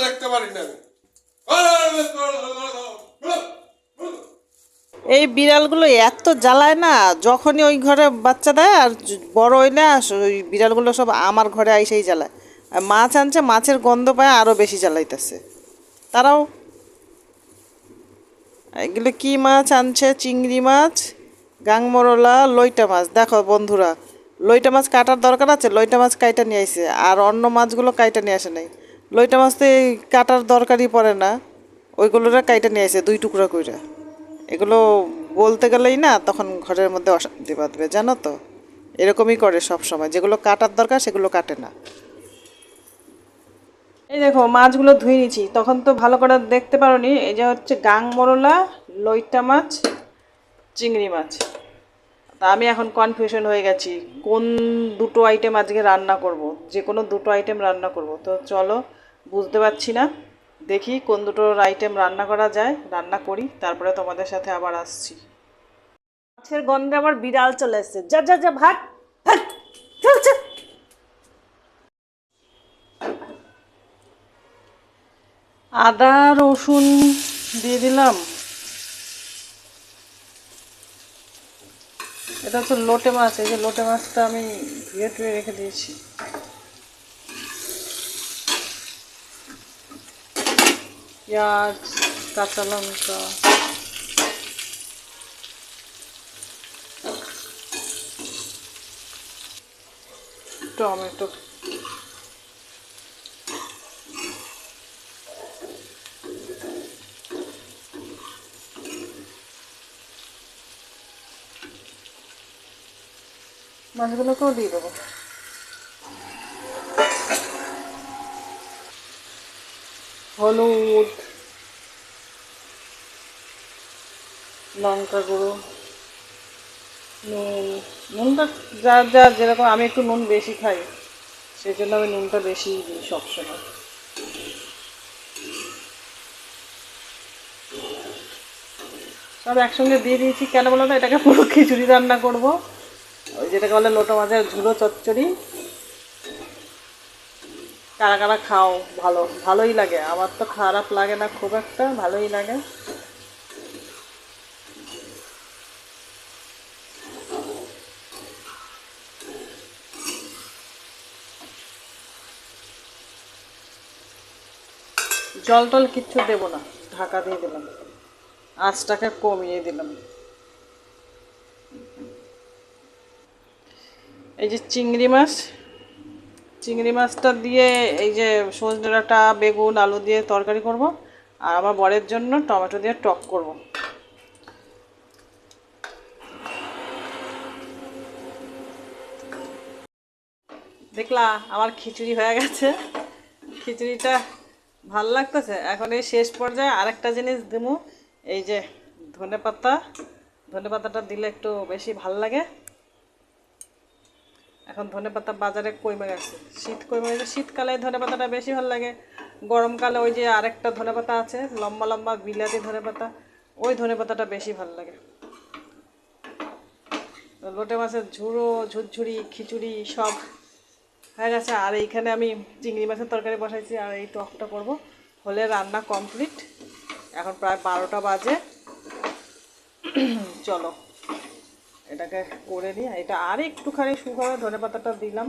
দেখতে পারি এই বিড়ালগুলো এত জ্বালায় না যখনই ওই ঘরে বাচ্চা দেয় আর বড় হইলে ওই বিড়ালগুলো সব আমার ঘরে আইসেই জ্বালায় আর মাছ আনছে মাছের গন্ধ পায় আরও বেশি জ্বালাইতেছে তারাও এগুলো কি মাছ আনছে চিংড়ি মাছ গাংমরলা লইটা মাছ দেখো বন্ধুরা লইটা মাছ কাটার দরকার আছে লইটা মাছ কাইটা নিয়ে আইছে আর অন্য মাছগুলো কাইটা নিয়ে আসে নাই লইটা মাছ তো এই কাটার দরকারই পড়ে না। ওইগুলোরা কাইটা নিয়ে আসে দুই টুকরা কইরা। এগুলো বলতে গেলেই না, তখন ঘরের মধ্যে অশান্তি বাঁধবে, জানো তো? এরকমই করে সব সময় যেগুলো কাটার দরকার সেগুলো কাটে না। এই দেখো, মাছগুলো ধুয়ে নিয়েছি। তখন তো ভালো করে দেখতে পারোনি, এই যে হচ্ছে গাং মরলা, লইটা মাছ, চিংড়ি মাছ। তা আমি এখন কনফিউশন হয়ে গেছি, কোন দুটো আইটেম আজকে রান্না করব? যে কোনো দুটো আইটেম রান্না করব। তো চলো বুঝতে পারছি না। দেখি কোন দুটো আইটেম রান্না করা যায়। রান্না করি, তারপরে তোমাদের সাথে আবার আসছি। মাছের গন্ধে আবার বিড়াল চলে এসছে। যা যা যা, ভাত আদা, রসুন দিয়ে দিলাম। এটা হচ্ছে লোটে মাছ, এই যে লোটে মাছটা আমি ধুয়ে টুয়ে রেখে দিয়েছি। পেঁয়াজ কাঁচা লঙ্কা টমেটো মাছগুলোকেও দিয়ে দেবো হলুদ, লঙ্কা গুঁড়ো, নুন। নুনটা যার যার যেরকম, আমি একটু নুন বেশি খাই সেই জন্য আমি নুনটা বেশি দিই সবসময়। সব একসঙ্গে দিয়ে দিয়েছি, কেন বলো তো? এটাকে পুরো খিচুড়ি রান্না করব। ওই যেটাকে বলে লোটো মাছের ঝুলো চচ্চড়ি। কারা কারা খাও, ভালো, ভালোই লাগে। আমার তো খারাপ লাগে না, খুব একটা ভালোই লাগে। জল টল কিচ্ছু দেবো না, ঢাকা দিয়ে দিলাম। আঁচটাকে কমিয়ে দিলাম। এই যে চিংড়ি মাছ চিংড়ি মাছটা দিয়ে এই যে সজনে ডাঁটা, বেগুন, আলু দিয়ে তরকারি করব। আর আমার বরের জন্য টমেটো দিয়ে টক করব। দেখলা, আমার খিচুড়ি হয়ে গেছে। খিচুড়িটা ভালো লাগতেছে। এখন এই শেষ পর্যায়ে আরেকটা জিনিস দেবো এই যে ধনে পাতা ধনে পাতাটা দিলে একটু বেশি ভালো লাগে। এখন ধনে পাতা বাজারে কমে গেছে শীত কমে গেছে শীতকালে ধনে পাতাটা বেশি ভালো লাগে। গরমকালে ওই যে আরেকটা ধনে পাতা আছে, লম্বা লম্বা বিলাতি ধনে পাতা ওই ধনে পাতাটা বেশি ভালো লাগে। লোটে মাছের ঝুড়ো ঝুরঝুরি খিচুড়ি সব হয়ে গেছে। আর এইখানে আমি চিংড়ি মাছের তরকারি বসাইছি, আর এই টকটা করব। হলে রান্না কমপ্লিট। এখন প্রায় বারোটা বাজে। চলো। এটাকে করে নিই এটা আর একটুখানি শুকনো ধনে পাতাটা দিলাম।